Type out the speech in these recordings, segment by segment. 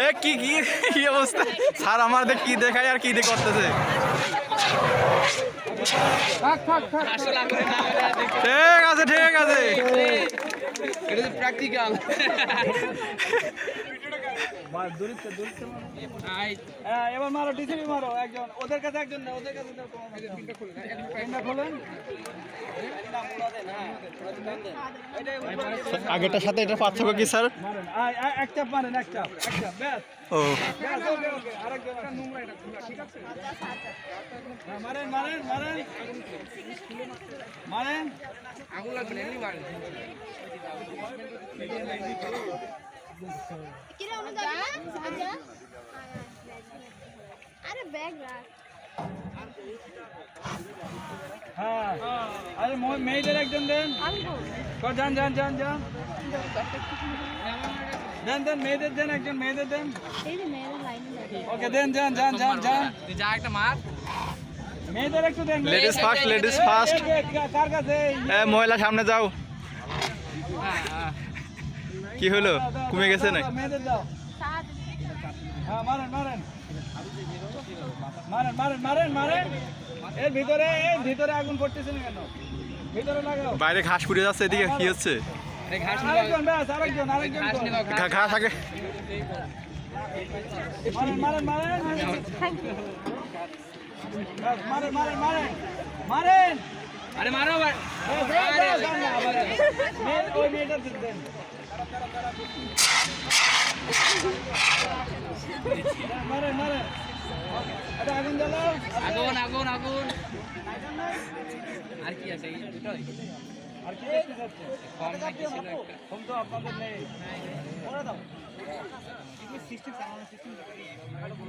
এ, কি কি কি অবস্থা? স্যার আমাদের কি দেখায় আর কি করতেছে? ঠিক আছে ঠিক আছে। প্র্যাকটিক্যাল এবার মারো, ডিসিবি মারো, একজন। ওদের কাছে একজন ওদের কাছে আগেরটার সাথে এটা পার্থক্য কি স্যার? ও। আরে ব্যাগ রাখ। হ্যাঁ। আরে মেয়েদের একজন দেন। ক, যান যান যান যান। দেন দেন মেয়েদের দেন একজন মেয়েদের দেন। ওকে দেন যান যান যান যান। যা একটা মার। মেয়েদের একটু দেন লেডিস ফার্স্ট লেডিস ফার্স্ট কার কাছে? এ মহিলা সামনে যাও। কি হলো? কমে গেছে না মেয়েদের দাও। হ্যাঁ মারেন মারেন। মারেন মারেন মারেন মারেন। এর ভিতরে এর ভিতরে আগুন পড়তেছে না কেন? ভিতরে লাগাও। বাইরে ঘাস পুড়ে যাচ্ছে এদিকে কি হচ্ছে? আরেকজন ব্যাস আরেকজন আরেকজন ঘাস আগে। মারেন মারেন মারেন। মারেন মারেন মারেন। মারেন। আরে মারো ওই মেয়েটা দেন মারেন মারেন এটা আগুন আগুন আগুন। আর কি আছে? দুটোই? আর কি দাও কোন আলো কোন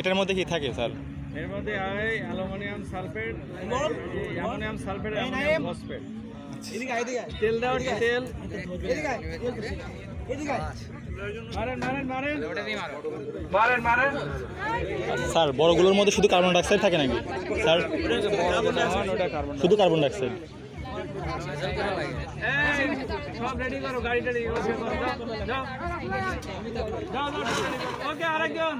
এটার মধ্যে কি থাকে স্যার? এর মধ্যে হয় aluminium sulphate ammonium sulphate ammonium phosphate. তেল দেওয়ার তেল। স্যার বড়গুলোর মধ্যে শুধু কার্বন ডাইঅক্সাইড থাকে নাকি? স্যার শুধু কার্বন ডাইঅক্সাইড। সব রেডি করো গাড়ি টাড়ি ওকে করো, যাও যাও যাও যাও ওকে আরেকজন